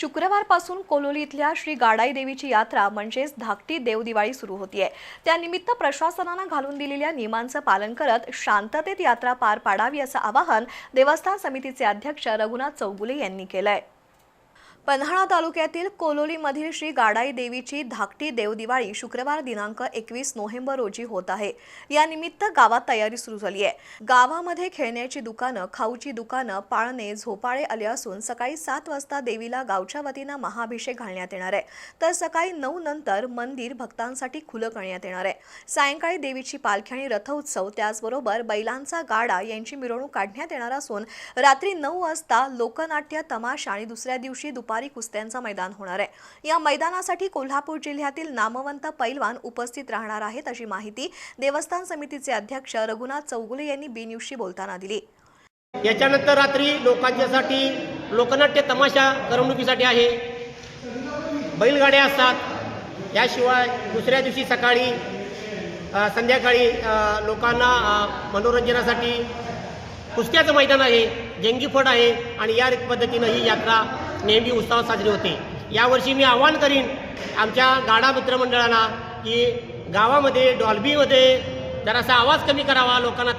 शुक्रवारपासून कोलोली इथल्या श्री गाडाई देवीची यात्रा म्हणजेच धाकटी देवदिवाळी सुरू होतीये. त्यानिमित्त प्रशासनानं घालून दिलेल्या नियमांचं पालन करत शांततेत यात्रा पार पाडावी असं आवाहन देवस्थान समितीचे अध्यक्ष रघुनाथ चौगुले यांनी केलंय. पन्हाळा तालुक्यातील कोलोलीमधील श्री गाडाई देवीची धाकटी देवदिवाळी शुक्रवार दिनांक एकवीस नोव्हेंबर रोजी होत आहे. यानिमित्त गावात तयारी सुरू झाली आहे. गावामध्ये खेळण्याची दुकानं खाऊची दुकानं पाळणे झोपाळे आले असून सकाळी सात वाजता देवीला गावच्या वतीनं महाअभिषेक घालण्यात येणार आहे. तर सकाळी नऊ नंतर मंदिर भक्तांसाठी खुलं करण्यात येणार आहे. सायंकाळी देवीची पालखी आणि रथोत्सव त्याचबरोबर बैलांचा गाडा यांची मिरवणूक काढण्यात येणार असून रात्री नऊ वाजता लोकनाट्य तमाशा आणि दुसऱ्या दिवशी दुपार कुस्त्यांचं मैदान होणार आहे. या मैदानासाठी कोल्हापूर जिल्ह्यातील नामवंत पैलवान उपस्थित राहणार आहेत अशी माहिती देवस्थान समितीचे अध्यक्ष रघुनाथ चौगुले यांनी बी न्यूजशी बोलताना दिली. याच्यानंतर रात्री लोकांच्यासाठी लोकनाट्य तमाशा करमणुकीसाठी आहे. बैलगाड्या असतात. याशिवाय दुसऱ्या दिवशी सकाळी संध्याकाळी लोकांना मनोरंजनासाठी कुस्त्याचं मैदान आहे जंगीफड आहे आणि या पद्धतीनं ही यात्रा नेहमी उत्साहात साजरी होते. यावर्षी मी आवाहन करीन आमच्या गाडा मित्रमंडळांना की गावामध्ये डॉल्बीमध्ये जरासा आवाज कमी करावा लोकांना